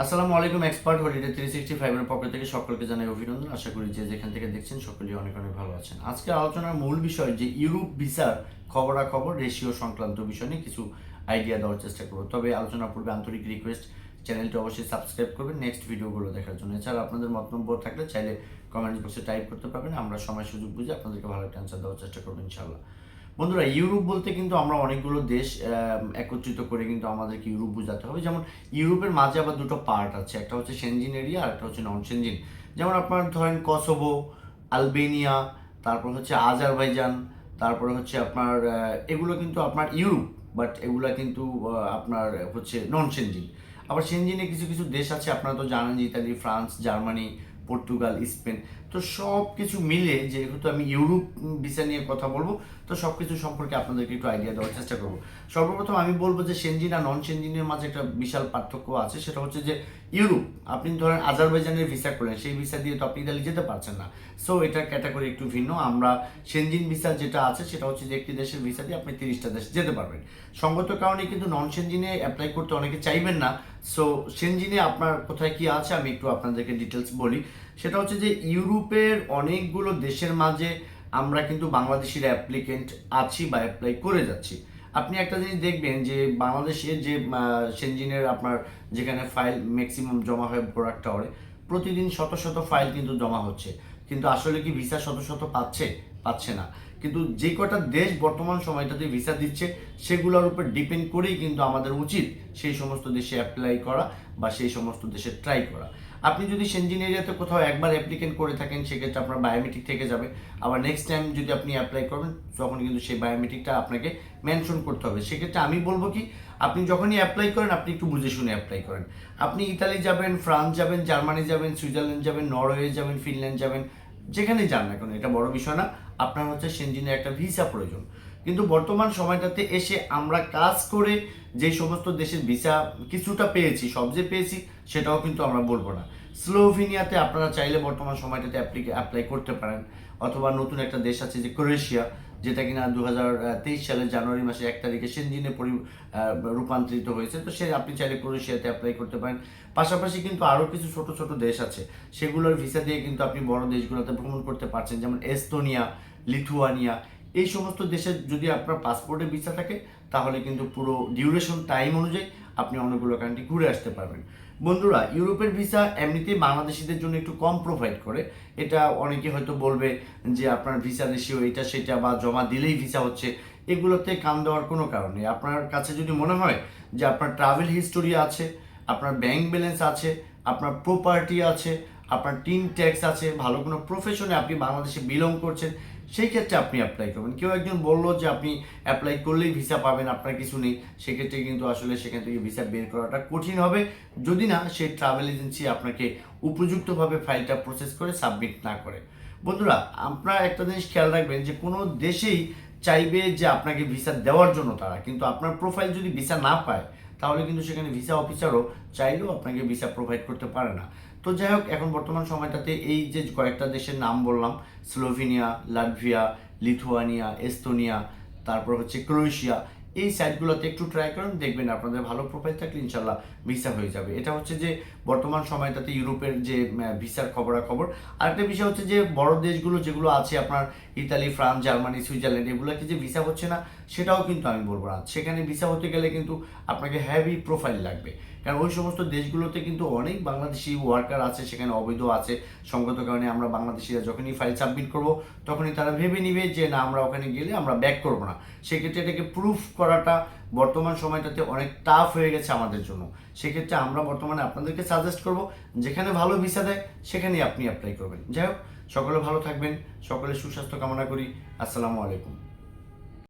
আসসালামু আলাইকুম expert holiday three sixty ফাইভের পক্ষ থেকে সকলকে জানাই অভিনন্দন। আশা করি যে যেখান থেকে দেখছেন সকলেই অনেক অনেক ভালো আছেন। আজকে আলোচনার মূল বিষয় যে ইউরোপ ভিসার খবরাখবর রেশিও সংক্রান্ত বিষয় নিয়ে কিছু আইডিয়া দেওয়ার চেষ্টা করব। তবে আলোচনার পূর্বে আন্তরিক রিকোয়েস্ট চ্যানেলটি অবশ্যই সাবস্ক্রাইব করবেন। নেক্সট ভিডিওগুলো দেখার জন্য। এছাড়া আপনাদের মন্তব্য থাকলে চাইলে কমেন্ট বক্সে টাইপ করতে পারবেন। আমরা সময় সুযোগ বুঝে আপনাদেরকে ভালো একটা অ্যান্সার দেওয়ার চেষ্টা করব ইনশাল্লাহ বন্ধুরা, ইউরোপ বলতে কিন্তু আমরা অনেকগুলো দেশ একত্রিত করে কিন্তু আমাদেরকে ইউরোপ বোঝাতে হবে। যেমন ইউরোপের মাঝে আবার দুটো পার্ট আছে। একটা হচ্ছে সেনজিন এরিয়া আর একটা হচ্ছে নন সেনজিন যেমন আপনার ধরেন কসোভো আলবেনিয়া তারপর হচ্ছে আজারবাইজান তারপরে হচ্ছে আপনার এগুলো কিন্তু আপনার ইউরোপ বাট এগুলো কিন্তু আপনার হচ্ছে নন সেনজিন আবার সেনজিনে কিছু কিছু দেশ আছে, আপনারা তো জানেন যে Italy, France, Germany Portugal, Spain, তো সব কিছু মিলে যেহেতু আমি ইউরোপ ভিসা নিয়ে কথা বলব, তো সব কিছু সম্পর্কে আপনাদেরকে একটু আইডিয়া দেওয়ার চেষ্টা করব। সর্বপ্রথম আমি বলব যে সেনজিন আর নন সেনজিনের মাঝে একটা বিশাল পার্থক্য আছে, সেটা হচ্ছে যে ইউরোপ, আপনি ধরেন আজারবাইজানের ভিসা করলেন সেই ভিসা দিয়ে তো আপনি ইতালি যেতে পারছেন না। সো এটা ক্যাটাগরি একটু ভিন্ন, আমরা সেনজিন ভিসা যেটা আছে, সেটা হচ্ছে যে একটি দেশের ভিসা দিয়ে আপনি তিরিশটা দেশ যেতে পারবেন। সঙ্গত কারণে কিন্তু নন সেনজিনে অ্যাপ্লাই করতে অনেকে চাইবেন না সো সেনজিনে আপনার কোথায় কি আছে? আমি একটু আপনাদেরকে ডিটেলস বলি। সেটা হচ্ছে যে, ইউরোপের অনেকগুলো দেশের মাঝে আমরা কিন্তু বাংলাদেশের অ্যাপ্লিকেন্ট আছি বা অ্যাপ্লাই করে যাচ্ছি। আপনি একটা জিনিস দেখবেন যে বাংলাদেশের যে সেনজিনের আপনার যেখানে ফাইল ম্যাক্সিমাম জমা হয় প্রোডাক্ট টাওয়ারে প্রতিদিন শত শত ফাইল কিন্তু জমা হচ্ছে। কিন্তু আসলে কি ভিসা শত শত পাচ্ছে? পাচ্ছে না। কিন্তু যে কটা দেশ বর্তমান সময়টাতে ভিসা দিচ্ছে, সেগুলোর উপর ডিপেন্ড করেই কিন্তু আমাদের উচিত সেই সমস্ত দেশে অ্যাপ্লাই করা বা সেই সমস্ত দেশে ট্রাই করা। আপনি যদি সেনজিন এরিয়াতে কোথাও একবার অ্যাপ্লিকেন্ট করে থাকেন, সেক্ষেত্রে আপনার বায়োমেট্রিক থেকে যাবে। আবার নেক্সট টাইম যদি আপনি অ্যাপ্লাই করবেন তখন কিন্তু সেই বায়োমেট্রিকটা আপনাকে মেনশন করতে হবে। সেক্ষেত্রে আমি বলব কি, আপনি যখনই অ্যাপ্লাই করেন, আপনি একটু বুঝে শুনে অ্যাপ্লাই করেন। আপনি ইতালি যাবেন, ফ্রান্স যাবেন, জার্মানি যাবেন, সুইজারল্যান্ড যাবেন, নরওয়ে যাবেন, ফিনল্যান্ড যাবেন যেখানেই যান না কেন এটা বড় বিষয় না। আপনার হচ্ছে সেনজিনের একটা ভিসা প্রয়োজন। কিন্তু বর্তমান সময়টাতে এসে আমরা কাজ করে যে সমস্ত দেশের ভিসা কিছুটা পেয়েছি, সব যে পেয়েছি সেটাও কিন্তু আমরা বলব না। স্লোভেনিয়াতে আপনারা চাইলে বর্তমান সময়টাতে অ্যাপ্লাই করতে পারেন। অথবা নতুন একটা দেশ আছে যে ক্রোয়েশিয়া, যেটা কিনা দু হাজার তেইশ সালের জানুয়ারি মাসে এক তারিখে সেনজিনে পরি রূপান্তরিত হয়েছে। তো সে, আপনি চাইলে ক্রোয়েশিয়াতে অ্যাপ্লাই করতে পারেন। পাশাপাশি কিন্তু আরও কিছু ছোট ছোট দেশ আছে। সেগুলোর ভিসা দিয়ে কিন্তু আপনি বড় দেশগুলোতে ভ্রমণ করতে পারছেন। যেমন এস্তোনিয়া, লিথুয়ানিয়া এই সমস্ত দেশের যদি আপনার পাসপোর্টে ভিসা থাকে, তাহলে কিন্তু পুরো ডিউরেশন টাইম অনুযায়ী আপনি অনেকগুলো কান্ট্রি ঘুরে আসতে পারবেন। বন্ধুরা, ইউরোপের ভিসা এমনিতেই বাংলাদেশিদের জন্য একটু কম প্রোভাইড করে। এটা অনেকে হয়তো বলবে যে আপনার ভিসা রেশিও এটা সেটা বা জমা দিলেই ভিসা হচ্ছে। এগুলোতে কাম দেওয়ার কোনো কারণ নেই। আপনার কাছে যদি মনে হয় যে আপনার ট্রাভেল হিস্টোরি আছে, আপনার ব্যাংক ব্যালেন্স আছে, আপনার প্রপার্টি আছে, আপনার টিন ট্যাক্স আছে, ভালো কোনো প্রফেশনে আপনি বাংলাদেশে বিলং করছেন সেই ক্ষেত্রে আপনি অ্যাপ্লাই করবেন। কেউ একজন বলল যে আপনি অ্যাপ্লাই করলেই ভিসা পাবেন, আপনার কিছু নেই। সেক্ষেত্রে কিন্তু আসলে সেখান থেকে ভিসা বের করাটা কঠিন হবে। যদি না, সেই ট্রাভেল এজেন্সি আপনাকে উপযুক্তভাবে ফাইলটা প্রসেস করে সাবমিট না করে। বন্ধুরা, আপনারা একটা জিনিস খেয়াল রাখবেন যে কোনো দেশেই চাইবে যে আপনাকে ভিসা দেওয়ার জন্য তারা। কিন্তু আপনার প্রোফাইল যদি ভিসা না পায়, তাহলে কিন্তু সেখানে ভিসা অফিসারও চাইলেও আপনাকে ভিসা প্রোভাইড করতে পারে না। তো যাই হোক, এখন বর্তমান সময়টাতে এই যে কয়েকটা দেশের নাম বললাম, স্লোভেনিয়া, লাটভিয়া, লিথুয়ানিয়া, এস্তোনিয়া, তারপর হচ্ছে ক্রোয়েশিয়া, এই সাইটগুলোতে একটু ট্রাই করুন, দেখবেন আপনাদের ভালো প্রোফাইল থাকলে ইনশাল্লাহ ভিসা হয়ে যাবে। এটা হচ্ছে যে বর্তমান সময়টাতে ইউরোপের যে ভিসার খবরাখবর। আরেকটা বিষয় হচ্ছে যে বড় দেশগুলো যেগুলো আছে, আপনার ইতালি, ফ্রান্স, জার্মানি, সুইজারল্যান্ড, এগুলোকে যে ভিসা হচ্ছে না, সেটাও কিন্তু আমি বলব না। সেখানে ভিসা হতে গেলে কিন্তু আপনাকে হ্যাভি প্রোফাইল লাগবে। কারণ ওই সমস্ত দেশগুলোতে কিন্তু অনেক বাংলাদেশি ওয়ার্কার আছে, সেখানে অবৈধ আছে। সঙ্গত কারণে আমরা বাংলাদেশিরা যখনই ফাইল সাবমিট করব, তখনই তারা ভেবে নিবে যে না, আমরা ওখানে গেলে আমরা ব্যাক করব না। সেক্ষেত্রে এটাকে প্রুফ করাটা বর্তমান সময়টাতে অনেক টাফ হয়ে গেছে আমাদের জন্য। সেক্ষেত্রে আমরা বর্তমানে আপনাদেরকে সাজেস্ট করব, যেখানে ভালো ভিসা দেয়, সেখানেই আপনি অ্যাপ্লাই করবেন। যাই হোক, সকলে ভালো থাকবেন, সকলে সুস্বাস্থ্য কামনা করি। আসসালামু আলাইকুম।